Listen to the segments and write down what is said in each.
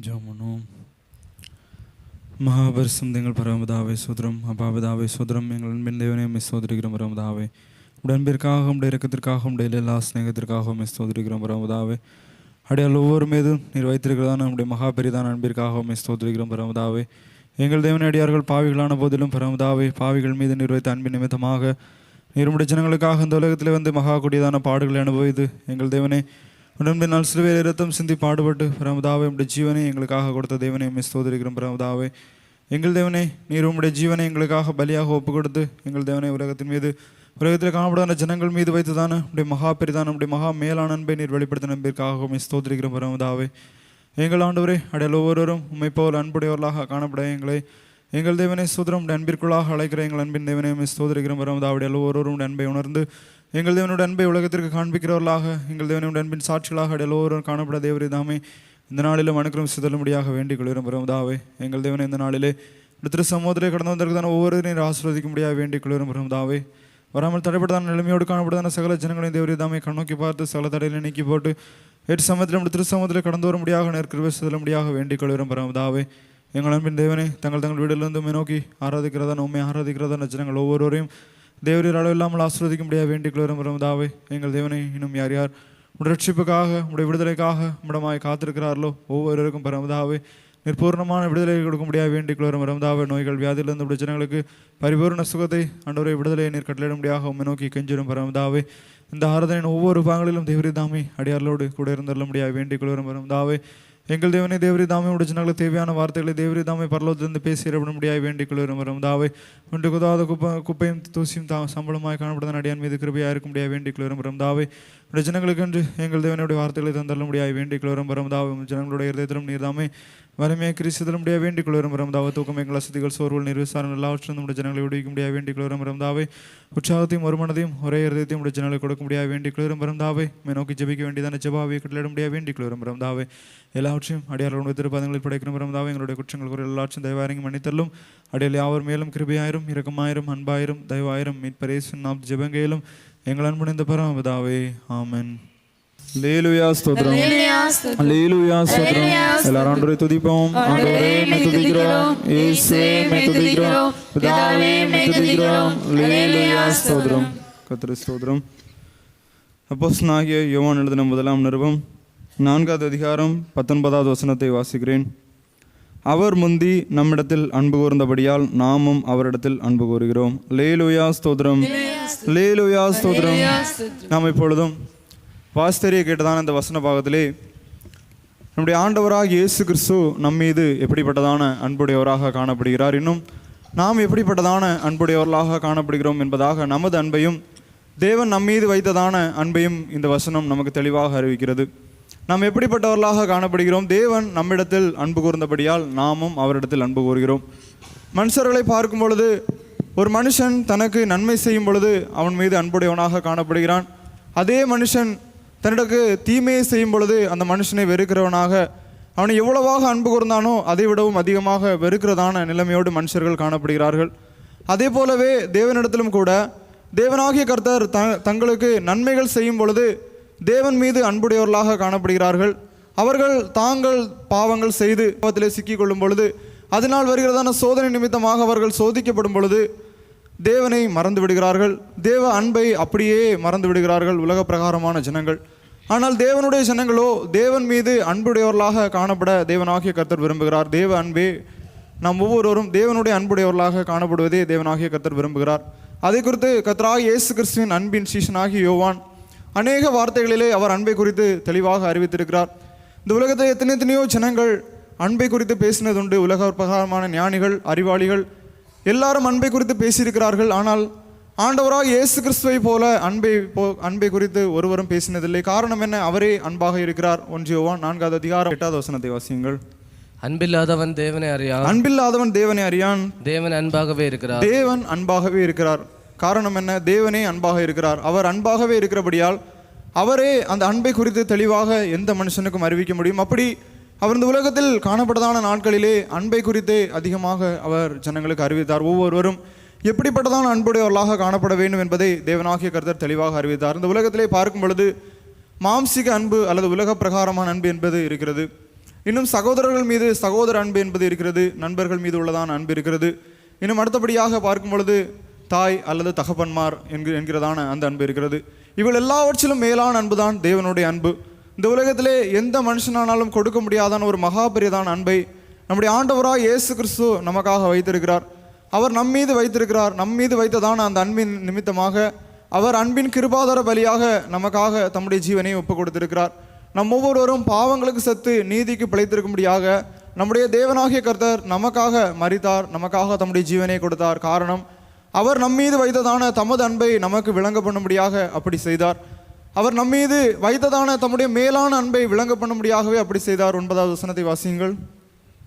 ജോമണു മഹാപരിസം നിങ്ങൾ பரமதாவே சுதரம் அபாவதாவே சுதரம் எங்கள் அன்பின் தேவனே மிஸ் சோதரிக்கிறோம் பரமதாவே உடன்பிற்காக உடைய இறக்கத்திற்காக உடைய எல்லா ஸ்நேகத்திற்காக மிஸ் சோதரிக்கிறோம் பரமதாவே அடையால் ஒவ்வொரு மீதும் நீர் வைத்திருக்கிறதான நம்முடைய மகா பெரிதான அன்பிற்காக மிஸ் சோதரிக்கிறோம் பரமதாவே எங்கள் தேவனை அடியார்கள் பாவிகளான போதிலும் பரமதாவே பாவிகள் மீது நீர் வைத்த அன்பின் நிமித்தமாக நீருடைய ஜனங்களுக்காக இந்த உலகத்தில் வந்து மகா கொடியதான பாடுகளை அனுபவித்து எங்கள் தேவனே உடன்பினால் சிறுவேறு ரத்தம் சிந்தி பாடுபட்டு பிரமதாவே உடைய ஜீவனை எங்களுக்காக கொடுத்த தேவனை மிஸ் ஸ்தோதரிக்கிறோம் பிரமதாவே. எங்கள் தேவனே நீர் உம்முடைய ஜீவனை எங்களுக்காக பலியாக ஒப்பு கொடுத்து எங்கள் தேவனை உலகத்தின் மீது உலகத்தில் காணப்படாத ஜனங்கள் மீது வைத்ததான உடைய மகா பெரிதான உடைய மகா மேலான அன்பை நீர் வெளிப்படுத்த நம்பிற்காக மிஸ் ஸ்தோதரிக்கிறோம் பிரமதாவே. எங்கள் ஆண்டவரே அடையாள ஒவ்வொருவரும் உண்மை போல் அன்புடையவர்களாக காணப்பட எங்களை எங்கள் தேவனை சுதரம் உடைய அன்பிற்குள்ளாக அழைக்கிற எங்கள் அன்பின் தேவனை மிஸ் ஸ்தோதரிக்கிறோம் பிரமதாவுடைய ஒவ்வொருவரும் உடைய அன்பை உணர்ந்து எங்கள் தேவனுடைய அன்பை உலகத்திற்கு காண்பிக்கிறவர்களாக எங்கள் தேவனுடைய அன்பின் சாட்சிகளாக எல்லோரும் காணப்பட தேவரே தாமே. இந்த நாளிலும் அனுக்கிரம் சிதலும்படியாக வேண்டிக் கொள்கிறோம் பிரமதாவே எங்கள் தேவன் இந்த நாளிலே திரு சமூகத்திலே கடந்து வந்திருக்கிறதான ஒவ்வொருவரையும் நீர் ஆசிர்வதிக்கும்படியாக வேண்டிக் கொள்கிறோம் பிரமதாவே வராமல் தடைப்பட்டதான நிலைமையோடு காணப்பட்டதான சகல ஜனங்களையும் தேவரே தாமே கண்ணோக்கி பார்த்து சகல தடையில நீக்கி போட்டு எட்டு சமயத்தில் நம்ம திரு சமூகத்தில் கடந்து வரும்படியாக நேர்கிருபை சிதலும்படியாக வேண்டிக் கொள்கிறோம் பிரமதாவே எங்கள் அன்பின் தேவனே தங்கள் தங்கள் வீடுகளிலிருந்து நோக்கி ஆராதிக்கிறதான உண்மை ஆராதிக்கிறதான ஜனங்கள் ஒவ்வொருவரையும் தேவரீர் அளவு இல்லாமல் ஆசிர்வதிக்க முடியாது வேண்டிக் கொள்கிறோம் தாவே எங்கள் தேவனை இன்னும் யார் யார் உடைய ரட்சிப்புக்காக உடைய விடுதலைக்காக உடமாய் காத்திருக்கிறார்களோ ஒவ்வொருவருக்கும் பரமதாவே நிற்பூர்ணமான விடுதலை கொடுக்க முடியாது வேண்டிக் கொள்கிறோம் பரமதாவே நோய்கள் வியாதியிலிருந்து உடைய ஜனங்களுக்கு பரிபூர்ண சுகத்தை அன்றவரை விடுதலையை நீர் கட்டளையிட முடியாக உண்மை நோக்கி கெஞ்சிடும் பரமதாவே இந்த ஆராதனையின் ஒவ்வொரு பாகங்களிலும் தேவரி தாமே அடியார்களோடு கூட இருந்தள்ள முடியாது வேண்டிக் கொள்கிறோம் பரமதாவே எங்கள் தேவனை தேவரி தாமே உடைய ஜனங்களுக்கு தேவையான வார்த்தைகளை தேவரி தாமே பரலோகத்திலிருந்து பேசி இறப்பட முடியாது வேண்டிக் கொள்கிறோம் தாவை ஒன்று குதாத குப்பை குப்பையும் தூசியும் தா சம்பளமாக காணப்படுத அடியான் மீது கிருபையாக இருக்க முடியாது வேண்டிக் கொள்கிறோம் தாவை உடைய ஜனங்களுக்கு என்று எங்கள் தேவனுடைய வார்த்தைகளை தந்தள்ள முடியாது வேண்டிக் கொள்கிறோம் தாவை ஜனங்களுடைய இருதயத்திலும் நீர் தாமே வலிமையை கிறிஸ்தலும் முடியாது வேண்டிக் கொள்கிறோம் தாவை தூக்கம் எங்கள் வசதிகள் சோர்வுகள் நிர்விசாரம் எல்லாவற்றும் நம்முடைய ஜனங்களை விடுவிக்க முடியாது வேண்டிக் கொள்கிறோம் தாவை உற்சாகத்தையும் ஒரு மனதையும் ஒரே இருதயத்தையும் உடைய ஜனங்களை கொடுக்க முடியாது வேண்டிக் கொள்கிறோம் தாவை மே நோக்கி ஜபிக்க வேண்டியதான ஜபாவை கட்டளிட முடியாது வேண்டிக் கொள்கிறோம் தாவை எல்லாவற்றையும் அடியார்களுடைய திருப்பதங்களில் படைக்கணும் பிரமதாவை. எங்களுடைய குற்றங்கள் குறை எல்லாவற்றும் தயவாயிரங்கி மன்னித்தள்ளும் அடியால் யாவர் மேலும் கிருபையாயிரும் இரக்கமாயிரும் அன்பாயிரும் தயவாயிரும் மீட்பரேசன் நாம் ஜெபங்கையிலும் எங்கள் அன்புணிந்த பரமதாவே ஆமென். லேலுயா ஸ்தோத்திரம் லேலுயா ஸ்தோத்திரம் எல்லாரும் ஆண்டவரை துதிப்போம் ஆண்டவரே துதிக்கிறோம் இயேசுவே துதிக்கிறோம் பிதாவே துதிக்கிறோம் லேலுயா ஸ்தோத்திரம் கர்த்தர் ஸ்தோத்திரம் அப்போஸ்தலனாகிய யோவான் எழுதின முதலாம் நிருபம் நான்காவது அதிகாரம் பத்தொன்பதாவது வசனத்தை வாசிக்கிறேன் அவர் முந்தி நம்மிடத்தில் அன்பு கூர்ந்தபடியால் நாமும் அவரிடத்தில் அன்பு கூறுகிறோம் லேலுயா ஸ்தோத்திரம் லேலுயா ஸ்தோத்திரம் நாம் இப்பொழுதும் வாஸ்தரிய கேட்டதான இந்த வசன பாகத்திலே நம்முடைய ஆண்டவராக இயேசு கிறிஸ்து நம் மீது எப்படிப்பட்டதான அன்புடையவராக காணப்படுகிறார்? இன்னும் நாம் எப்படிப்பட்டதான அன்புடையவர்களாக காணப்படுகிறோம் என்பதாக நமது அன்பையும் தேவன் நம் மீது வைத்ததான அன்பையும் இந்த வசனம் நமக்கு தெளிவாக அறிவிக்கிறது. நாம் எப்படிப்பட்டவர்களாக காணப்படுகிறோம்? தேவன் நம்மிடத்தில் அன்பு கூர்ந்தபடியால் நாமும் அவரிடத்தில் அன்பு கூறுகிறோம். மனுஷர்களை பார்க்கும் பொழுது ஒரு மனுஷன் தனக்கு நன்மை செய்யும் பொழுது அவன் மீது அன்புடையவனாக காணப்படுகிறான். அதே மனுஷன் தன்னிடக்கு தீமையை செய்யும் பொழுது அந்த மனுஷனை வெறுக்கிறவனாக அவனை எவ்வளவாக அன்பு கூர்ந்தானோ அதை விடவும் அதிகமாக வெறுக்கிறதான நிலைமையோடு மனுஷர்கள் காணப்படுகிறார்கள். அதே போலவே தேவனிடத்திலும் கூட தேவனாகிய கர்த்தர் த தங்களுக்கு நன்மைகள் செய்யும் பொழுது தேவன் மீது அன்புடையவர்களாக காணப்படுகிறார்கள். அவர்கள் தாங்கள் பாவங்கள் செய்து பாவத்திலே சிக்கிக் கொள்ளும் பொழுது அதனால் வருகிறதான சோதனை நிமித்தமாக அவர்கள் சோதிக்கப்படும் பொழுது தேவனை மறந்து விடுகிறார்கள் தேவ அன்பை அப்படியே மறந்து விடுகிறார்கள் உலக பிரகாரமான ஜனங்கள். ஆனால் தேவனுடைய ஜனங்களோ தேவன் மீது அன்புடையவர்களாக காணப்பட தேவனாகிய கர்த்தர் விரும்புகிறார். தேவ அன்பே நாம் ஒவ்வொருவரும் தேவனுடைய அன்புடையவர்களாக காணப்படுவதே தேவனாகிய கர்த்தர் விரும்புகிறார். அதை குறித்து கர்த்தராகிய இயேசு கிறிஸ்துவின் அன்பின் சீசனாகிய யோவான் அநேக வார்த்தைகளிலே அவர் அன்பை குறித்து தெளிவாக அறிவித்திருக்கிறார். இந்த உலகத்தை எத்தனை எத்தனையோ ஜனங்கள் அன்பை குறித்து பேசினதுண்டு. உலக பிரகாரமான ஞானிகள் அறிவாளிகள் எல்லாரும் அன்பை குறித்து பேசியிருக்கிறார்கள். ஆனால் ஆண்டவராக இயேசு கிறிஸ்துவை போல அன்பை போ அன்பை குறித்து ஒருவரும் பேசினதில்லை. காரணம் என்ன? அவரே அன்பாக இருக்கிறார். ஒன்றியோவான் நான்காவது அதிகாரம் எட்டாவது வசனத்தை வாசியுங்கள். அன்பில்லாதவன் தேவனை அறியான். அன்பில்லாதவன் தேவனை அறியான். தேவன் அன்பாகவே இருக்கிறார். தேவன் அன்பாகவே இருக்கிறார். காரணம் என்ன? தேவனே அன்பாக இருக்கிறார். அவர் அன்பாகவே இருக்கிறபடியால் அவரே அந்த அன்பை குறித்து தெளிவாக எந்த மனுஷனுக்கும் அறிவிக்க முடியும். அப்படி அவர் இந்த உலகத்தில் காணப்பட்டதான நாட்களிலே அன்பை குறித்தே அதிகமாக அவர் ஜனங்களுக்கு அறிவித்தார். ஒவ்வொருவரும் எப்படிப்பட்டதான் அன்புடையவர்களாக காணப்பட வேண்டும் என்பதை தேவனாகிய கர்த்தர் தெளிவாக அறிவித்தார். இந்த உலகத்திலே பார்க்கும் பொழுது மாம்சிக அன்பு அல்லது உலக பிரகாரமான அன்பு என்பது இருக்கிறது. இன்னும் சகோதரர்கள் மீது சகோதர அன்பு என்பது இருக்கிறது. நண்பர்கள் மீது உள்ளதான அன்பு இருக்கிறது. இன்னும் அடுத்தபடியாக பார்க்கும் பொழுது தாய் அல்லது தகப்பன்மார் என்கிற என்கிறதான அந்த அன்பு இருக்கிறது. இவள் எல்லாவற்றிலும் மேலான அன்புதான் தேவனுடைய அன்பு. இந்த உலகத்திலே எந்த மனுஷனானாலும் கொடுக்க முடியாதான ஒரு மகாபெரியதான அன்பை நம்முடைய ஆண்டவராக இயேசு கிறிஸ்து நமக்காக வைத்திருக்கிறார். அவர் நம் மீது வைத்திருக்கிறார் நம் மீது வைத்ததான அந்த அன்பின் நிமித்தமாக. அவர் அன்பின் கிருபாதார பலியாக நமக்காக தம்முடைய ஜீவனை ஒப்புக் கொடுத்திருக்கிறார். நம் ஒவ்வொருவரும் பாவங்களுக்கு செத்து நீதிக்கு பிழைத்திருக்கும்படியாக நம்முடைய தேவனாகிய கர்த்தர் நமக்காக மறித்தார் நமக்காக தம்முடைய ஜீவனை கொடுத்தார். காரணம் அவர் நம்மீது வைத்ததான தமது அன்பை நமக்கு விளங்க பண்ணும்படியாக அப்படி செய்தார். அவர் நம்மீது வைத்ததான தம்முடைய மேலான அன்பை விளங்க பண்ணும்படியாகவே அப்படி செய்தார். ஒன்பதாவது வசனத்தை வாசியுங்கள்.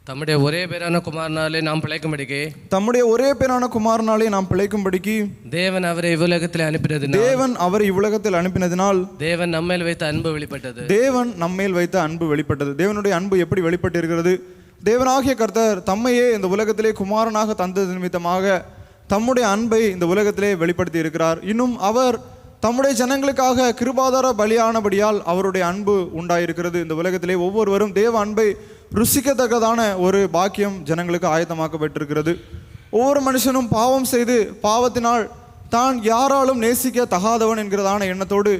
தம்முடைய ஒரே பேரான குமாரனாலே நாம் பிழைக்கும்படிக்கு தம்முடைய ஒரே பேரான குமாரனாலே நாம் பிழைக்கும்படிக்கு தேவன் அவரை இவ்வுலகத்தில் அனுப்பினதினால் தேவன் அவரை இவ்வுலகத்தில் அனுப்பினதினால் தேவன் நம்மேல் வைத்த அன்பு வெளிப்பட்டது. தேவன் நம்மேல் வைத்த அன்பு வெளிப்பட்டது. தேவனுடைய அன்பு எப்படி வெளிப்பட்டிருக்கிறது? தேவனாகிய கர்த்தர் தம்மையே இந்த உலகத்திலே குமாரனாக தந்தது நிமித்தமாக தம்முடைய அன்பை இந்த உலகத்திலே வெளிப்படுத்தி இருக்கிறார் இன்னும் அவர் தம்முடைய ஜனங்களுக்காக கிருபாதார பலியானபடியால் அவருடைய அன்பு உண்டாயிருக்கிறது. இந்த உலகத்திலே ஒவ்வொருவரும் தேவ அன்பை ருசிக்கத்தக்கதான ஒரு பாக்கியம் ஜனங்களுக்கு ஆயத்தமாக்கப்பட்டிருக்கிறது. ஒவ்வொரு மனுஷனும் பாவம் செய்து பாவத்தினால் தான் யாராலும் நேசிக்க தகாதவன் என்கிறதான எண்ணத்தோடு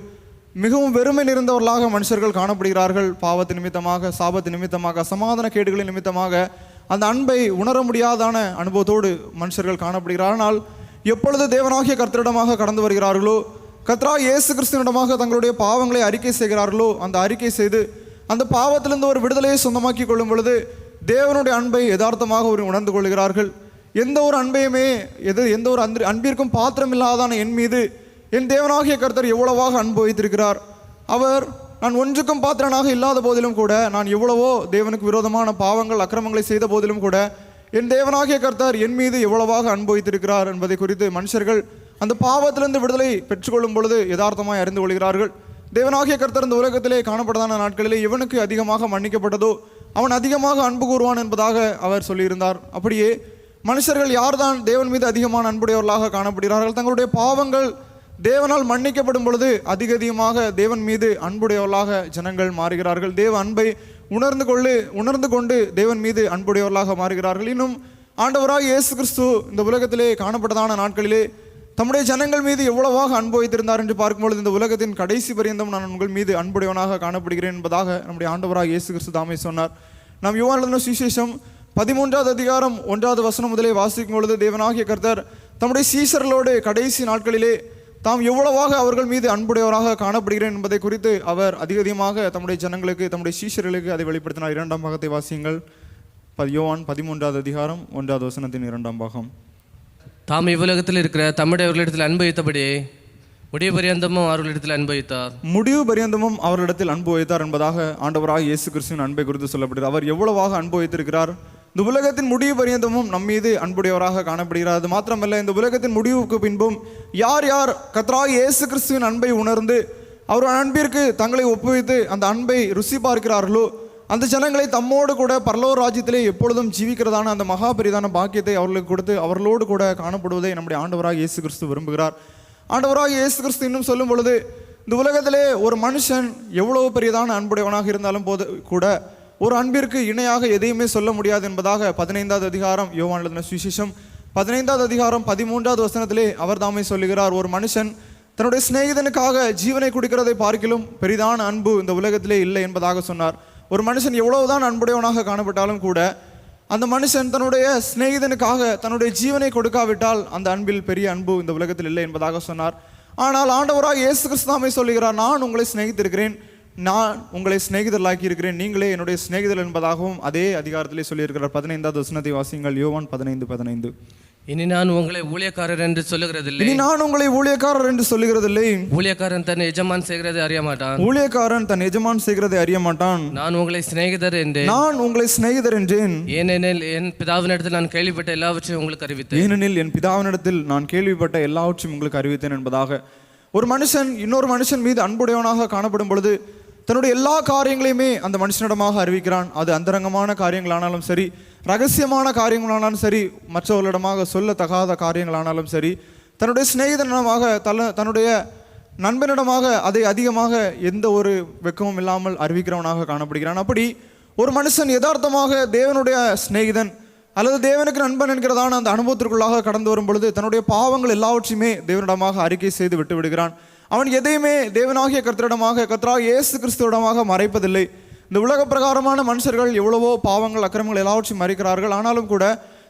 மிகவும் வெறுமை நிறைந்தவர்களாக மனுஷர்கள் காணப்படுகிறார்கள். பாவத்து நிமித்தமாக சாபத்து நிமித்தமாக சமாதான கேடுகளின் நிமித்தமாக அந்த அன்பை உணர முடியாதான அனுபவத்தோடு மனுஷர்கள் காணப்படுகிறார்கள் ஆனால் எப்பொழுது தேவனாகிய கர்த்தரிடமாக கடந்து வருகிறார்களோ கத்ரா இயேசு கிறிஸ்துவனிடமாக தங்களுடைய பாவங்களை அறிக்கை செய்கிறார்களோ அந்த அறிக்கை செய்து அந்த பாவத்திலிருந்து ஒரு விடுதலையை சொந்தமாக்கி கொள்ளும் பொழுது தேவனுடைய அன்பை யதார்த்தமாக ஒரு உணர்ந்து கொள்கிறார்கள். எந்த ஒரு அன்பையுமே எது எந்த ஒரு அன்பு அன்பிற்கும் பாத்திரம் இல்லாதான என் மீது என் தேவனாகிய கர்த்தர் எவ்வளவாக அன்பு வைத்திருக்கிறார். அவர் நான் ஒன்றுக்கும் பாத்திரனாக இல்லாத போதிலும் கூட நான் எவ்வளவோ தேவனுக்கு விரோதமான பாவங்கள் அக்கிரமங்களை செய்த போதிலும் கூட என் தேவனாகிய கர்த்தர் என் மீது எவ்வளவாக அன்பு வைத்திருக்கிறார் என்பதை குறித்து மனுஷர்கள் அந்த பாவத்திலிருந்து விடுதலை பெற்றுக்கொள்ளும் பொழுது யதார்த்தமாக அறிந்து கொள்கிறார்கள். தேவனாகிய கர்த்தர் இந்த உலகத்திலே காணப்பட்டதான நாட்களிலே இவனுக்கு அதிகமாக மன்னிக்கப்பட்டதோ அவன் அதிகமாக அன்பு கூறுவான் என்பதாக அவர் சொல்லியிருந்தார். அப்படியே மனுஷர்கள் யார்தான் தேவன் மீது அதிகமான அன்புடையவர்களாக காணப்படுகிறார்கள் தங்களுடைய பாவங்கள் தேவனால் மன்னிக்கப்படும் பொழுது அதிக அதிகமாக தேவன் மீது அன்புடையவர்களாக ஜனங்கள் மாறுகிறார்கள். தேவ அன்பை உணர்ந்து கொள்ளு உணர்ந்து கொண்டு தேவன் மீது அன்புடையவர்களாக மாறுகிறார்கள். இன்னும் ஆண்டவராக இயேசு கிறிஸ்து இந்த உலகத்திலே காணப்பட்டதான நாட்களிலே தம்முடைய ஜனங்கள் மீது எவ்வளவாக அன்பு வைத்திருந்தார் என்று பார்க்கும்பொழுது இந்த உலகத்தின் கடைசி பரியந்தம் நான் உங்கள் மீது அன்புடையவனாக காணப்படுகிறேன் என்பதாக நம்முடைய ஆண்டவராக இயேசு கிறிஸ்து தாமே சொன்னார். நாம் யுவான சுவிசேஷம் பதிமூன்றாவது அதிகாரம் ஒன்றாவது வசனம் முதலே வாசிக்கும் பொழுது தேவனாகிய கர்த்தர் தம்முடைய சீசர்களோடு கடைசி நாட்களிலே தாம் எவ்வளவாக அவர்கள் மீது அன்புடையவராக காணப்படுகிறேன் என்பதை குறித்து அவர் அதிக அதிகமாக தம்முடைய ஜனங்களுக்கு தம்முடைய சீஷர்களுக்கு அதை வெளிப்படுத்தினார். இரண்டாம் பாகத்தை வாசியுங்கள். யோவான் பதிமூன்றாவது அதிகாரம் ஒன்றாவது வசனத்தின் இரண்டாம் பாகம். தாம் இவ்வுலகத்தில் இருக்கிற தம்முடையவர்களிடத்தில் அன்பு வைத்தபடியே முடிய பரியந்தமும் அவர்களிடத்தில் அன்பு வைத்தார். முடிவு பரியந்தமும் அவரிடத்தில் அன்பு வைத்தார் என்பதாக ஆண்டவராக இயேசு கிறிஸ்துவின் அன்பை குறித்து சொல்லப்படுகிறது. அவர் எவ்வளவாக அன்பு வைத்திருக்கிறார்? இந்த உலகத்தின் முடிவு பரியந்தமும் நம் மீது அன்புடையவராக காணப்படுகிறார். அது மாத்திரமல்ல இந்த உலகத்தின் முடிவுக்கு பின்பும் யார் யார் கத்ராக இயேசு கிறிஸ்துவின் அன்பை உணர்ந்து அவர் அன்பிற்கு தங்களை ஒப்புவித்து அந்த அன்பை ருசி பார்க்கிறார்களோ அந்த ஜனங்களை தம்மோடு கூட பரலோ ராஜ்யத்திலே எப்பொழுதும் ஜீவிக்கிறதான அந்த மகா பெரிதான பாக்கியத்தை அவர்களுக்கு கொடுத்து அவர்களோடு கூட காணப்படுவதை நம்முடைய ஆண்டவராக இயேசு கிறிஸ்து விரும்புகிறார். ஆண்டவராக இயேசு கிறிஸ்து இன்னும் சொல்லும் பொழுது இந்த உலகத்திலே ஒரு மனுஷன் எவ்வளவு பெரியதான அன்புடையவனாக இருந்தாலும் போது கூட ஒரு அன்பிற்கு இணையாக எதையுமே சொல்ல முடியாது என்பதாக பதினைந்தாவது அதிகாரம் யோவான் சுவிசேஷம். பதினைந்தாவது அதிகாரம் பதிமூன்றாவது வசனத்திலே அவர் தாமே சொல்லுகிறார் ஒரு மனுஷன் தன்னுடைய சிநேகிதனுக்காக ஜீவனை கொடுக்கிறதை பார்க்கிலும் பெரிதான அன்பு இந்த உலகத்திலே இல்லை என்பதாக சொன்னார். ஒரு மனுஷன் எவ்வளவுதான் அன்புடையவனாக காணப்பட்டாலும் கூட அந்த மனுஷன் தன்னுடைய சிநேகிதனுக்காக தன்னுடைய ஜீவனை கொடுக்காவிட்டால் அந்த அன்பில் பெரிய அன்பு இந்த உலகத்தில் இல்லை என்பதாக சொன்னார். ஆனால் ஆண்டவராக இயேசு கிறிஸ்துவாமை சொல்லுகிறார் நான் உங்களை சிநேகித்திருக்கிறேன் நான் உங்களை சிநேகிதர்களாக்கி இருக்கிறேன் நீங்களே என்னுடைய சிநேகிதர் என்பதாகவும் அதே அதிகாரத்திலே சொல்லியிருக்கிறார். பதினைந்தாவது வசனத்தை வாசிங்கள் யோவான் பதினைந்து பதினைந்து. இனி நான் உங்களை ஊழியக்காரர் என்று சொல்லுகிறதில்லை. இனி நான் உங்களை ஊழியக்காரர் என்று சொல்லுகிறதில்லை. ஊழியக்காரன் தன் எஜமான் செய்கிறதை அறிய மாட்டான். ஊழியக்காரன் தன் எஜமான் செய்கிறதை அறிய மாட்டான். நான் உங்களை சிநேகிதர் என்றேன். நான் உங்களை சிநேகிதர் என்றேன். ஏனெனில் என் பிதாவினிடத்தில் நான் கேள்விப்பட்ட எல்லாவற்றையும் உங்களுக்கு அறிவித்தேன். ஏனெனில் என் பிதாவினிடத்தில் நான் கேள்விப்பட்ட எல்லாவற்றையும் உங்களுக்கு அறிவித்தேன் என்பதாக. ஒரு மனுஷன் இன்னொரு மனுஷன் மீது அன்புடையவனாக காணப்படும் பொழுது தன்னுடைய எல்லா காரியங்களையுமே அந்த மனுஷனிடமாக அறிவிக்கிறான். அது அந்தரங்கமான காரியங்களானாலும் சரி ரகசியமான காரியங்களானாலும் சரி மற்றவர்களிடமாக சொல்லத்தகாத காரியங்களானாலும் சரி தன்னுடைய சிநேகிதனிடமாக தல தன்னுடைய நண்பனிடமாக அதை அதிகமாக எந்த ஒரு வெக்கமும் இல்லாமல் அறிவிக்கிறவனாக காணப்படுகிறான். அப்படி ஒரு மனுஷன் யதார்த்தமாக தேவனுடைய சிநேகிதன் அல்லது தேவனுக்கு நண்பன் என்கிறதான அந்த அனுபவத்திற்குள்ளாக கடந்து வரும் பொழுது தன்னுடைய பாவங்கள் எல்லாவற்றையுமே தேவனிடமாக அறிக்கை செய்து விட்டு விடுகிறான் அவன் எதையுமே தேவனாகிய கர்த்தரிடமாக கர்த்தராக இயேசு கிறிஸ்துவிடமாக மறைப்பதில்லை. இந்த உலக பிரகாரமான மனுஷர்கள் எவ்வளவோ பாவங்கள் அக்கிரமங்கள் எல்லாவற்றையும் மறைக்கிறார்கள். ஆனாலும் கூட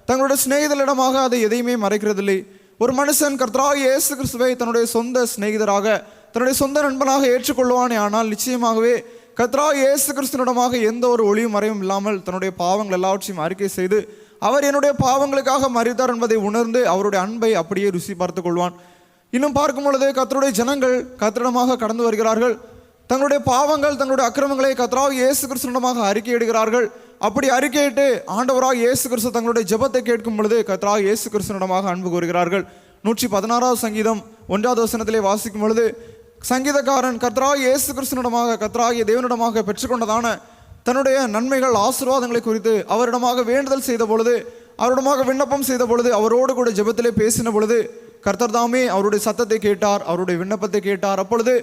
தங்களுடைய சிநேகிதரிடமாக அதை எதையுமே மறைக்கிறதில்லை. ஒரு மனுஷன் கர்த்தராக இயேசு கிறிஸ்துவை தன்னுடைய சொந்த சிநேகிதராக தன்னுடைய சொந்த நண்பனாக ஏற்றுக்கொள்வானே ஆனால் நிச்சயமாகவே கத்ரா இயேசு கிறிஸ்துவிடமாக எந்த ஒரு ஒளியும் மறைவும் இல்லாமல் தன்னுடைய பாவங்கள் எல்லாவற்றையும் அறிக்கை செய்து அவர் என்னுடைய பாவங்களுக்காக மறித்தார் என்பதை உணர்ந்து அவருடைய அன்பை அப்படியே ருசி பார்த்து கொள்வான். இன்னும் பார்க்கும் பொழுது கத்தருடைய ஜனங்கள் கத்திரிடமாக கடந்து வருகிறார்கள். தங்களுடைய பாவங்கள் தங்களுடைய அக்கிரமங்களை கத்தராக இயேசு கிறிஸ்துவிடமாக அறிக்கையிடுகிறார்கள். அப்படி அறிக்கையிட்டு ஆண்டவராக இயேசு கிறிஸ்து தங்களுடைய ஜெபத்தை கேட்கும் பொழுது கத்தராக இயேசு கிறிஸ்துவிடமாக அன்பு கூறுகிறார்கள். நூற்றி பதினாறாவது சங்கீதம் ஒன்றாவது வசனத்திலே வாசிக்கும் பொழுது சங்கீதக்காரன் கர்த்தராக இயேசு கிறிஸ்துவிடமாக கர்த்தராகிய தேவனிடமாக பெற்றுக்கொண்டதான தன்னுடைய நன்மைகள் ஆசீர்வாதங்களை குறித்து அவரிடமாக வேண்டுதல் செய்த பொழுது அவரிடமாக விண்ணப்பம் செய்த பொழுது அவரோடு கூட ஜெபத்திலே பேசின பொழுது கர்த்தர் தாமே அவருடைய சத்தத்தை கேட்டார் அவருடைய விண்ணப்பத்தை கேட்டார். அப்பொழுது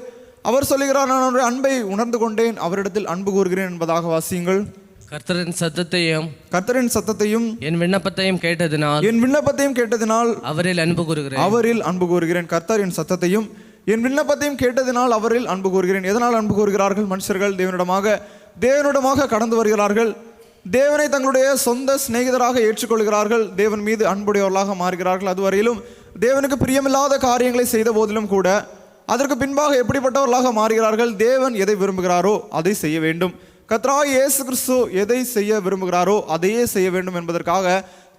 அவர் சொல்லுகிறார் நான் அவருடைய அன்பை உணர்ந்து கொண்டேன் அவரிடத்தில் அன்பு கூறுகிறேன் என்பதாக வாசியுங்கள். கர்த்தரின் சத்தத்தையும் கர்த்தரின் சத்தத்தையும் என் விண்ணப்பத்தையும் கேட்டதினால் என் விண்ணப்பத்தையும் கேட்டதினால் அவரில் அன்பு கூறுகிறேன். அவரில் அன்பு கூறுகிறேன். கர்த்தரின் சத்தத்தையும் என் விண்ணப்பத்தையும் கேட்டதினால் அவரில் அன்பு கூறுகிறேன். எதனால் அன்பு கூறுகிறார்கள்? மனுஷர்கள் தேவனிடமாக தேவனிடமாக கடந்து வருகிறார்கள். தேவனை தங்களுடைய சொந்த சிநேகிதராக ஏற்றுக்கொள்கிறார்கள். தேவன் மீது அன்புடையவர்களாக மாறுகிறார்கள். அதுவரையிலும் தேவனுக்கு பிரியமில்லாத காரியங்களை செய்த போதிலும் கூட அதற்கு பின்பாக எப்படிப்பட்டவர்களாக மாறுகிறார்கள்? தேவன் எதை விரும்புகிறாரோ அதை செய்ய வேண்டும். கத்ரா இயேசு கிறிஸ்து எதை செய்ய விரும்புகிறாரோ அதையே செய்ய வேண்டும் என்பதற்காக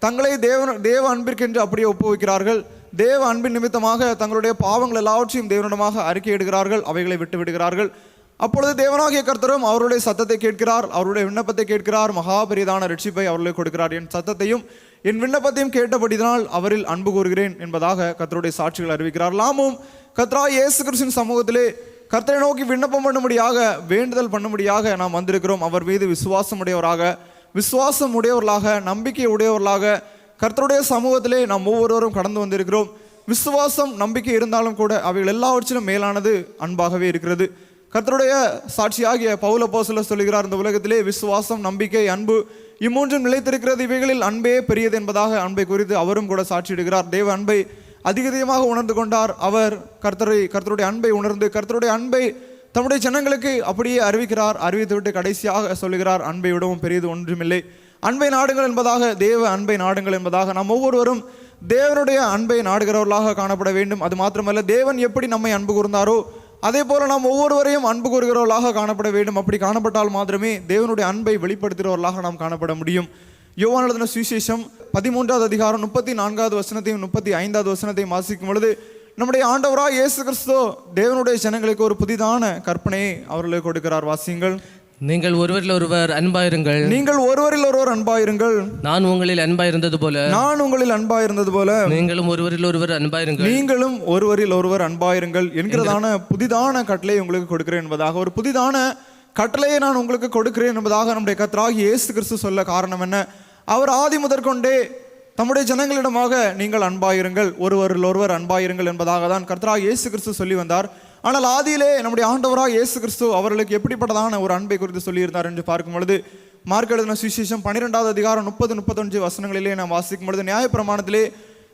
தங்களை தேவன் தேவ அன்பிற்கென்று அப்படியே ஒப்புவிக்கிறார்கள். தேவ அன்பின் நிமித்தமாக தங்களுடைய பாவங்கள் எல்லாவற்றையும் தேவனிடமாக அறிக்கையிடுகிறார்கள் அவைகளை விட்டு விடுகிறார்கள். அப்பொழுது தேவனாகிய கர்த்தரும் அவருடைய சத்தத்தை கேட்கிறார் அவருடைய விண்ணப்பத்தை கேட்கிறார். மகாபரிதான ரட்சிப்பை அவர்களுக்கு கொடுக்கிறார். என் சத்தத்தையும் என் விண்ணப்பத்தையும் கேட்டபடிதான் அவரில் அன்பு கூறுகிறேன் என்பதாக கத்தருடைய சாட்சிகள் அறிவிக்கிறார். லாமும் கத்ரா இயேசு கிறிஸ்தின் சமூகத்திலே கர்த்தரை நோக்கி விண்ணப்பம் பண்ணும்படியாக வேண்டுதல் பண்ணும்படியாக நாம் வந்திருக்கிறோம். அவர் மீது விசுவாசம் உடையவராக விசுவாசம் உடையவர்களாக நம்பிக்கை உடையவர்களாக கர்த்தருடைய சமூகத்திலே நாம் ஒவ்வொருவரும் கடந்து வந்திருக்கிறோம். விசுவாசம் நம்பிக்கை இருந்தாலும் கூட அவைகள் எல்லாவற்றிலும் மேலானது அன்பாகவே இருக்கிறது. கர்த்தருடைய சாட்சியாகிய பவுல போசல சொல்லுகிறார் இந்த உலகத்திலே விசுவாசம் நம்பிக்கை அன்பு இம்மூன்றும் நிலைத்திருக்கிறது. இவைகளில் அன்பே பெரியது என்பதாக அன்பை குறித்து அவரும் கூட சாட்சியிடுகிறார். தேவ அன்பை அதிகதிகமாக உணர்ந்து கொண்டார் அவர். கர்த்தரை கர்த்தருடைய அன்பை உணர்ந்து கர்த்தருடைய அன்பை தம்முடைய ஜனங்களுக்கு அப்படியே அறிவிக்கிறார். அறிவித்துவிட்டு கடைசியாக சொல்லுகிறார் அன்பை விடவும் பெரியது ஒன்றுமில்லை. அன்பை நாடுங்கள் என்பதாக தேவ அன்பை நாடுங்கள் என்பதாக நாம் ஒவ்வொருவரும் தேவனுடைய அன்பை நாடுகிறவர்களாக காணப்பட வேண்டும். அது மாத்திரமல்ல தேவன் எப்படி நம்மை அன்பு கூர்ந்தாரோ அதே போல் நாம் ஒவ்வொருவரையும் அன்பு கூறுகிறவர்களாக காணப்பட வேண்டும். அப்படி காணப்பட்டால் மாத்திரமே தேவனுடைய அன்பை வெளிப்படுத்துகிறவர்களாக நாம் காணப்பட முடியும். யோவான் எழுதின சுவிசேஷம் பதிமூன்றாவது அதிகாரம் முப்பத்தி நான்காவது வசனத்தையும் முப்பத்தி ஐந்தாவது வசனத்தையும் வாசிக்கும் பொழுது நம்முடைய ஆண்டவராக இயேசு கிறிஸ்தோ தேவனுடைய ஜனங்களுக்கு ஒரு புதிதான கற்பனையை அவர்களுக்கு கொடுக்கிறார். வாசியுங்கள். நீங்கள் ஒருவரில் ஒருவர் அன்பாயிருங்கள். நீங்கள் ஒருவரில் ஒருவர் அன்பாயிருங்கள். நான் உங்களில் அன்பாயிருந்தது போல. நான் உங்களில் அன்பாயிருந்தது போல. நீங்களும் ஒருவரில் ஒருவர் அன்பாயிருங்கள். நீங்களும் ஒருவரில் ஒருவர் அன்பாயிருங்கள் என்கிறதான புதிதான கட்டளை உங்களுக்கு கொடுக்கிறேன் என்பதாக ஒரு புதிதான கட்டளையை நான் உங்களுக்கு கொடுக்கிறேன் என்பதாக நம்முடைய கர்த்தராகி இயேசு கிறிஸ்து சொல்ல காரணம் என்ன? அவர் ஆதி முதற்கொண்டே தம்முடைய ஜனங்களிடமாக நீங்கள் அன்பாயிருங்கள் ஒருவரில் ஒருவர் அன்பாயிருங்கள் என்பதாக தான் கர்த்தராக இயேசு கிறிஸ்து சொல்லி வந்தார். ஆனால் ஆதியிலே நம்முடைய ஆண்டவராக இயேசு கிறிஸ்து அவர்களுக்கு எப்படிப்பட்டதான ஒரு அன்பை குறித்து சொல்லியிருந்தார் என்று பார்க்கும் பொழுது மார்க் எழுதின சுவிசேஷம் பன்னிரெண்டாவது அதிகாரம் முப்பது முப்பத்தஞ்சு வசனங்களிலே நாம் வாசிக்கும் பொழுது நியாயப்பிரமாணத்திலே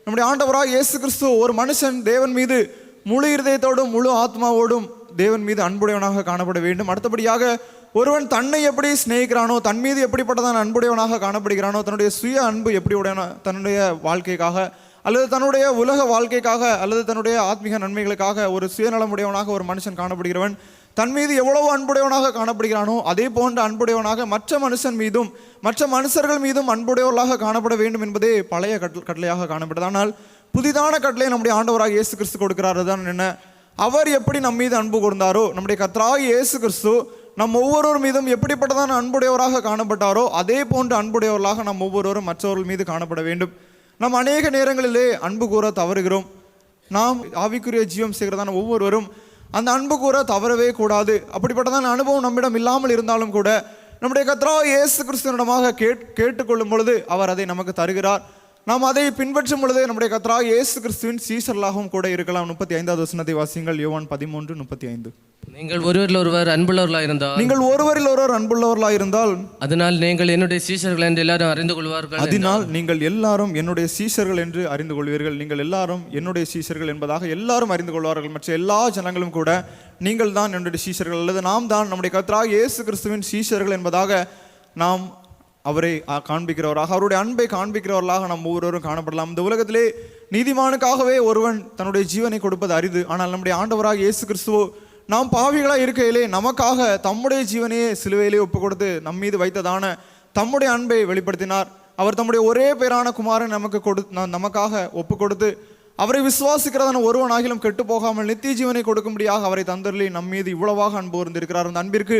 நம்முடைய ஆண்டவராக இயேசு கிறிஸ்து ஒரு மனுஷன் தேவன் மீது முழு இருதயத்தோடும் முழு ஆத்மாவோடும் தேவன் மீது அன்புடையவனாக காணப்பட வேண்டும். அடுத்தபடியாக ஒருவன் தன்னை எப்படி சிநேகிக்கிறானோ தன் மீது எப்படிப்பட்டதான் அன்புடையவனாக காணப்படுகிறானோ தன்னுடைய சுய அன்பு எப்படி உடையவன தன்னுடைய வாழ்க்கைக்காக அல்லது தன்னுடைய உலக வாழ்க்கைக்காக அல்லது தன்னுடைய ஆத்மீக நன்மைகளுக்காக ஒரு சுயநலமுடையவனாக ஒரு மனுஷன் காணப்படுகிறவன் தன் மீது எவ்வளவு அன்புடையவனாக காணப்படுகிறானோ அதே போன்ற அன்புடையவனாக மற்ற மனுஷன் மீதும் மற்ற மனுஷர்கள் மீதும் அன்புடையவர்களாக காணப்பட வேண்டும் என்பதே பழைய கட் கட்டளையாக காணப்பட்டது ஆனால் புதிதான கட்டளை நம்முடைய ஆண்டவராக இயேசு கிறிஸ்து கொடுக்கிறார். தான் என்ன? அவர் எப்படி நம் மீது அன்பு கூர்ந்தாரோ நம்முடைய கர்த்தராக இயேசு கிறிஸ்து நம் ஒவ்வொருவர் மீதும் எப்படிப்பட்டதான அன்புடையவராக காணப்பட்டாரோ அதே போன்ற அன்புடையவர்களாக நம் ஒவ்வொருவரும் மற்றவர்கள் மீது காணப்பட வேண்டும். நாம் அநேக நேரங்களிலே அன்பு கூற தவறுகிறோம். நாம் ஆவிக்குரிய ஜீவம் செய்கிறதான ஒவ்வொருவரும் அந்த அன்பு கூற தவறவே கூடாது. அப்படிப்பட்டதான அனுபவம் நம்மிடம் இல்லாமல் இருந்தாலும் கூட நம்முடைய கத்ரா இயேசு கிறிஸ்துவனிடமாக கேட் கேட்டுக்கொள்ளும் பொழுது அவர் அதை நமக்கு தருகிறார். நாம் அதை பின்பற்றும் பொழுது நம்முடைய கர்த்தராக இயேசு கிறிஸ்துவின் சீசர்களாகவும் கூட இருக்கலாம். முப்பத்தி ஐந்தாவது வசனத்தை வாசிங்கள். யோவான் பதிமூன்று முப்பத்தி ஐந்து நீங்கள் ஒருவரில் ஒருவர் அன்புள்ளவர்களாக இருந்தால் நீங்கள் ஒருவரில் ஒருவர் அன்புள்ளவர்களாக இருந்தால் அதனால் நீங்கள் என்னுடைய சீஷர்கள் என்று எல்லாரும் அறிந்து கொள்வார்கள் அதனால் நீங்கள் எல்லாரும் என்னுடைய சீஷர்கள் என்று அறிந்து கொள்வீர்கள். நீங்கள் எல்லாரும் என்னுடைய சீஷர்கள் என்பதாக எல்லாரும் அறிந்து கொள்வார்கள். மற்ற எல்லா ஜனங்களும் கூட நீங்கள் தான் என்னுடைய சீஷர்கள் அல்லது நாம் தான் நம்முடைய கர்த்தராக இயேசு கிறிஸ்துவின் சீஷர்கள் என்பதாக நாம் அவரை காண்பிக்கிறவராக அவருடைய அன்பை காண்பிக்கிறவர்களாக நாம் ஒவ்வொருவரும் காணப்படலாம். இந்த உலகத்திலே நீதிமானுக்காகவே ஒருவன் தன்னுடைய ஜீவனை கொடுப்பது அரிது. ஆனால் நம்முடைய ஆண்டவராக இயேசு கிறிஸ்துவோ நாம் பாவிகளாக இருக்கையிலே நமக்காக தம்முடைய ஜீவனையே சிலுவையிலே ஒப்பு கொடுத்து நம் மீது வைத்ததான தம்முடைய அன்பை வெளிப்படுத்தினார். அவர் தம்முடைய ஒரே பேரான குமாரன் நமக்கு கொடு நமக்காக ஒப்பு கொடுத்து அவரை விசுவாசிக்கிறதான ஒருவனாகிலும் கெட்டு போகாமல் நித்திய ஜீவனை கொடுக்கும்படியாக அவரை தந்தருளி நம் மீது இவ்வளவாக அன்பு இருந்திருக்கிறார் அந்த அன்பிற்கு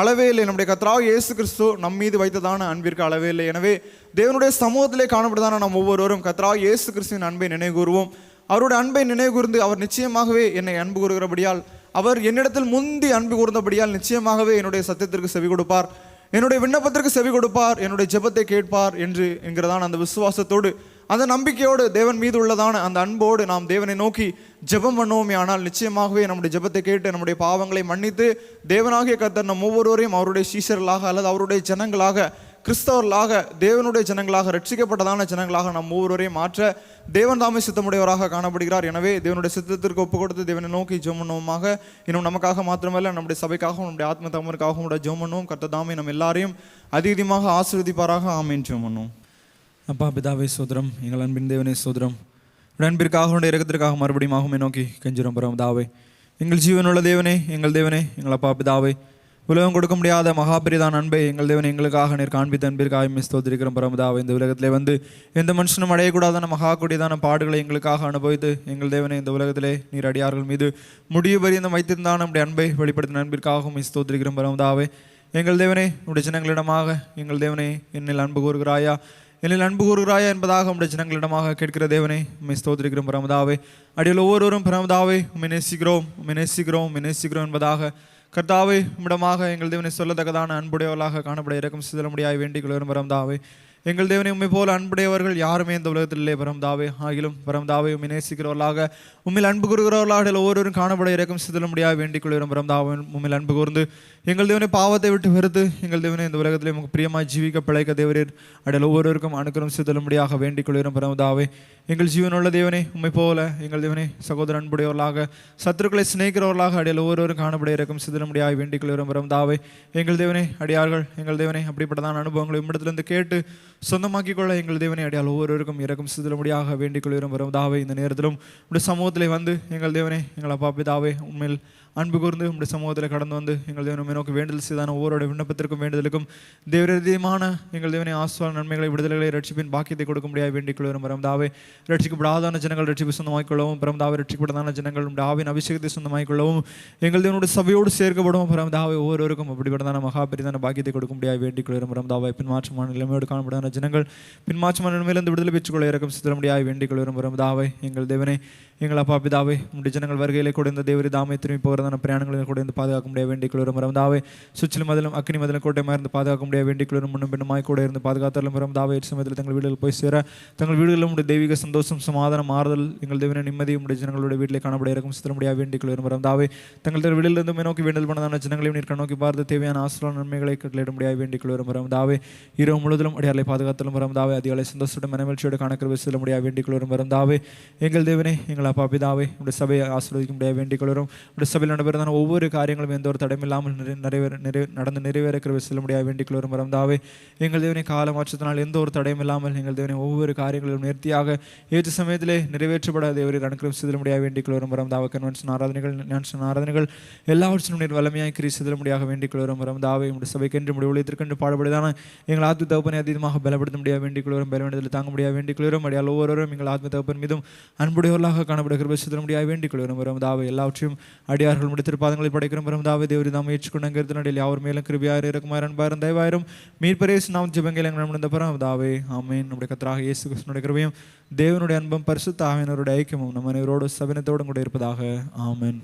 அளவே இல்லை. நம்முடைய கத்ராக இயேசு கிறிஸ்து நம் மீது வைத்ததான அன்பிற்கு அளவே இல்லை. எனவே தேவனுடைய சமூகத்திலே காணப்படுதான நாம் ஒவ்வொருவரும் கத்ராக இயேசு கிறிஸ்துவின் அன்பை நினைவுகூர்வோம். அவருடைய அன்பை நினைவுகூர்ந்து அவர் நிச்சயமாகவே என்னை அன்பு கூறுகிறபடியால் அவர் என்னிடத்தில் முந்தி அன்பு கூர்ந்தபடியால் நிச்சயமாகவே என்னுடைய சத்தியத்திற்கு செவி கொடுப்பார். என்னுடைய விண்ணப்பத்திற்கு செவி கொடுப்பார். என்னுடைய ஜெபத்தை கேட்பார் என்று என்கிறதான அந்த விசுவாசத்தோடு அந்த நம்பிக்கையோடு தேவன் மீது உள்ளதான அந்த அன்போடு நாம் தேவனை நோக்கி ஜெபம் பண்ணுவோமே. ஆனால் நிச்சயமாகவே நம்முடைய ஜெபத்தை கேட்டு நம்முடைய பாவங்களை மன்னித்து தேவனாகிய கர்த்தர் நம் ஒவ்வொருவரையும் அவருடைய சீசர்களாக அல்லது அவருடைய ஜனங்களாக கிறிஸ்தவர்களாக தேவனுடைய ஜனங்களாக ரட்சிக்கப்பட்டதான ஜனங்களாக நம் ஒவ்வொருவரையும் மாற்ற தேவன் தாமே சித்தமுடையவராக காணப்படுகிறார். எனவே தேவனுடைய சித்தத்திற்கு ஒப்பு கொடுத்து தேவனை நோக்கி ஜெபனுவோமாக இன்னும் நமக்காக மாத்திரமல்ல நம்முடைய சபைக்காகவும் நம்முடைய ஆத்ம தமருக்காகவும் கூட ஜெபம் பண்ணுவோம். கர்த்தர் தாமே நம்ம எல்லாரையும் அதிகமாக ஆசீர்வதிப்பாராக. ஆமீன். ஜெபம் பண்ணுவோம். அப்பா பிதாவே சோதரம். எங்கள் அன்பின் தேவனே சோதரம். அன்பிற்காக உடைய இறக்கத்திற்காக மறுபடியும் ஆகுமே நோக்கி கெஞ்சுறோம் பரமதாவே எங்கள் ஜீவனுள்ள தேவனே எங்கள் தேவனே எங்கள் அப்பா பிதாவே. உலகம் கொடுக்க முடியாத மகாபிரிதான் அன்பை எங்கள் தேவனை எங்களுக்காக நீர் காண்பித்த அன்பிற்காக மிஸ் தோத்திருக்கிறோம் பரமதாவே இந்த உலகத்திலே வந்து எந்த மனுஷனும் அடையக்கூடாதான மகா கொடியதான பாடுகளை எங்களுக்காக அனுபவித்து எங்கள் தேவனை இந்த உலகத்திலே நீர் அடியார்கள் மீது முடிவு பரியந்தம் வைத்திருந்தான் நம்முடைய அன்பை வெளிப்படுத்தின அன்பிற்காகவும் மிஸ் தோத்திருக்கிறோம் பரமதாவே எங்கள் தேவனே உடைய ஜனங்களிடமாக எங்கள் தேவனே என்னில் அன்பு கூறுகிறாயா? என்னில் அன்பு கூறுகிறாயா என்பதாக உடைய ஜனங்களிடமாக கேட்கிற தேவனே உண்மை ஸ்தோத்திரிக்கிறோம் பரமதாவே. அடியில் ஒவ்வொருவரும் பரமதாவே உண்மை நேசிக்கிறோம் உண்மை நேசிக்கிறோம் உண்மை நேசிக்கிறோம் என்பதாக கர்த்தாவே உம்மிடமாக எங்கள் தேவனை சொல்லத்தக்கதான அன்புடையவர்களாக காணப்பட இறக்கம் சிதல முடியாய் வேண்டிக் கொள்கிறோம் பரமதாவே. எங்கள் தேவனை உண்மை போல் அன்புடையவர்கள் யாருமே இந்த உலகத்தில் இல்லை பரமதாவே ஆகிலும் பரம்தாவை உண்மை நேசிக்கிறவர்களாக உண்மையில் அன்பு கூறுகிறவர்களாக ஒவ்வொருவரும் காணப்பட இறக்கம் சிதல முடியாது வேண்டிக் கொள்கிறோம் பரம்தாவை உண்மையில் அன்பு கூர்ந்து எங்கள் தேவனை பாவத்தை விட்டு வெறுத்து எங்கள் தேவனை இந்த உலகத்திலே உமக்கு பிரியமாக ஜீவிக்க பிழைக்க தேவரீர். அடையில் ஒவ்வொருவருக்கும் அனுக்கிறம் முடியாக வேண்டிக் கொள்கிறோம் பரமதாவே எங்கள் ஜீவனுள்ள தேவனை உண்மை போல எங்கள் தேவனை சகோதர அன்புடையவர்களாக சத்துருக்களை சிநேகிக்கிறவர்களாக அடியில் ஒவ்வொருவரும் காணப்பட இறக்கும் முடியாது வேண்டிக் கொள்கிறோம் பரம்தாவை எங்கள் தேவனை அடியார்கள் எங்கள் தேவனை அப்படிப்பட்டதான அனுபவங்களை உம்மிடத்திலிருந்து கேட்டு சொந்தமாக்கிக் கொள்ள எங்கள் தேவனை அடையாள் ஒவ்வொருவருக்கும் இறக்கும் சிதலும்படியாக வேண்டிக் கொள்கிறோம். தாவே இந்த நேரத்திலும் உடைய சமூகத்தில் வந்து எங்கள் தேவனை எங்கள் அப்பா பிதாவே உண்மையில் அன்பு கூர்ந்து உடைய சமூகத்தில் கடந்து வந்து எங்கள் தேவனை நோக்கி வேண்டுதல் செய்தான ஒவ்வொருடைய விண்ணப்பத்திற்கும் வேண்டுதலுக்கும் தேவரீதியமான எங்கள் தேவனை ஆசுவான நன்மைகளை விடுதலைகளை ரட்சிப்பின் பாக்கியத்தை கொடுக்க முடியாது வேண்டிக் கொள்கிறோம். பரமதாவே ரட்சிக்கப்படாதான ஜனங்கள் ரட்சிப்பு சொந்தமாக்கிக் கொள்ளவும் பரமதாவை ரட்சிக்கப்படாதான ஜனங்கள் உடைய ஆவின் அபிஷேகத்தை சொந்தமாக்கிக் கொள்ளவும் எங்கள் தேவனுடைய சபையோடு சேர்க்கப்படும் பரமதாவை ஒவ்வொருவருக்கும் அப்படிப்பட்டதான மகாபரிதான பாக்கியத்தை கொடுக்க முடியாது வேண்டிக் கொள்கிறோம். பின் பின்மாற்றமான நிலைமையோடு காணப்படாத ஜனங்கள். பின்மாற்றமான நிலைமையிலிருந்து விடுதலை பெற்றுக்கொள்ள இறக்கம் சித்தர முடியாது வேண்டிக் எங்கள் தேவனை எங்கள் அப்பா பிதாவே உடைய ஜனங்கள் வருகையிலே கூட இந்த தேவரி தாமை திரும்பி போகிறதான பிரயாணங்களில் கூட இருந்து பாதுகாக்க முடிய வேண்டிக் கொள்கிறோம். பரமதாவே சுற்றிலும் மதிலும் அக்னி மதிலும் கோட்டையமாக இருந்து பாதுகாக்க முடிய வேண்டிக் கொள்கிறோம். முன்னும் பின்னுமாய் கூட இருந்து பாதுகாத்தாலும் பரமதாவே சமயத்தில் தங்கள் வீடுகள் போய் சேர தங்கள் வீடுகளில் உடைய தெய்வீக சந்தோஷம் சமாதானம் மாறுதல் எங்கள் தேவனை நிம்மதி உடைய ஜனங்களுடைய வீட்டில் காணப்பட இருக்கும். சித்திர முடியாது வேண்டிக் கொள்கிறோம். பரமதாவே தங்கள் தங்கள் வீடுகளிலிருந்து மே நோக்கி வேண்டல் பண்ணதான ஜனங்களையும் நீர் நோக்கி பார்த்து தேவையான ஆசிரியர் நன்மைகளை கட்டளையிட முடியாது வேண்டிக் கொள்கிறோம். பரமதாவே இரவு முழுவதும் அடியாலை பாதுகாத்தாலும் பரமதாவே அதிகாலை சந்தோஷத்துடன் மனமகிழ்ச்சியோடு காணக்கிற செல்ல முடியாது வேண்டிக் கொள்கிறோம். பரமதாவே எங்கள் தேவனே எங்கள் அப்பா பிதாவே உடைய சபையை ஆசீர்வதிக்க முடியாது வேண்டிக் கொள்கிறோம் உடைய சபையில் நடைபெறதான ஒவ்வொரு காரியங்களும் எந்த ஒரு தடையும் நிறைவேற நிறை நடந்து நிறைவேற செல்ல முடியாது வேண்டிக் கொள்கிறோம் மறந்தாவே எங்கள் தேவனை கால மாற்றத்தினால் எந்த ஒரு தடையும் இல்லாமல் எங்கள் தேவனை ஒவ்வொரு காரியங்களும் நேர்த்தியாக ஏற்ற சமயத்திலே நிறைவேற்றப்படாத தேவரை அனுக்கிரம் செல்ல முடியாது வேண்டிக் கொள்கிறோம் பரமதாவே கன்வென்ஷன் ஆராதனைகள் ஞான ஆராதனைகள் எல்லாவற்றிலும் நீர் வல்லமையாக கிரி செல்ல முடியாக வேண்டிக் கொள்கிறோம் மறந்தாவே உடைய சபைக்கென்று முடிவு உழைத்திற்கென்று பாடுபடுதான எங்கள் ஆத்ம தகப்பனை அதிகமாக பலப்படுத்த முடியாது வேண்டிக் கொள்கிறோம் பலவீனத்தில் தாங்க முடியாது வேண்டிக் கொள்கிறோம் அடியால் ஒவ்வொருவரும் எங்கள் ஆத்ம தகப்பன் மீதும் அன்புடையவர்களாக காணப்படுகிற சிதற வேண்டிக் கொள்கிறோம் பரமதாவை எல்லாவற்றையும் அடியார்கள் முடித்திருப்பாதங்களை படைக்கிறோம். பரமதாவை தேவரி நாம் ஏற்றுக்கொண்டங்கிறது நடையில் யாவர் மேலும் கிருபியார் இருக்குமாறு அன்பாயிரம் தயவாயிரம். மீட்பரேஸ் நாம் ஜெபங்கள் எங்கள் நடந்த பரமதாவே ஆமேன். நம்முடைய கத்தராக இயேசு கிருஷ்ணனுடைய கிருபையும் தேவனுடைய அன்பும் பரிசுத்த ஆவியனருடைய ஐக்கியமும் நம்ம அனைவரோடு சபினத்தோடும் கூட இருப்பதாக. ஆமென்.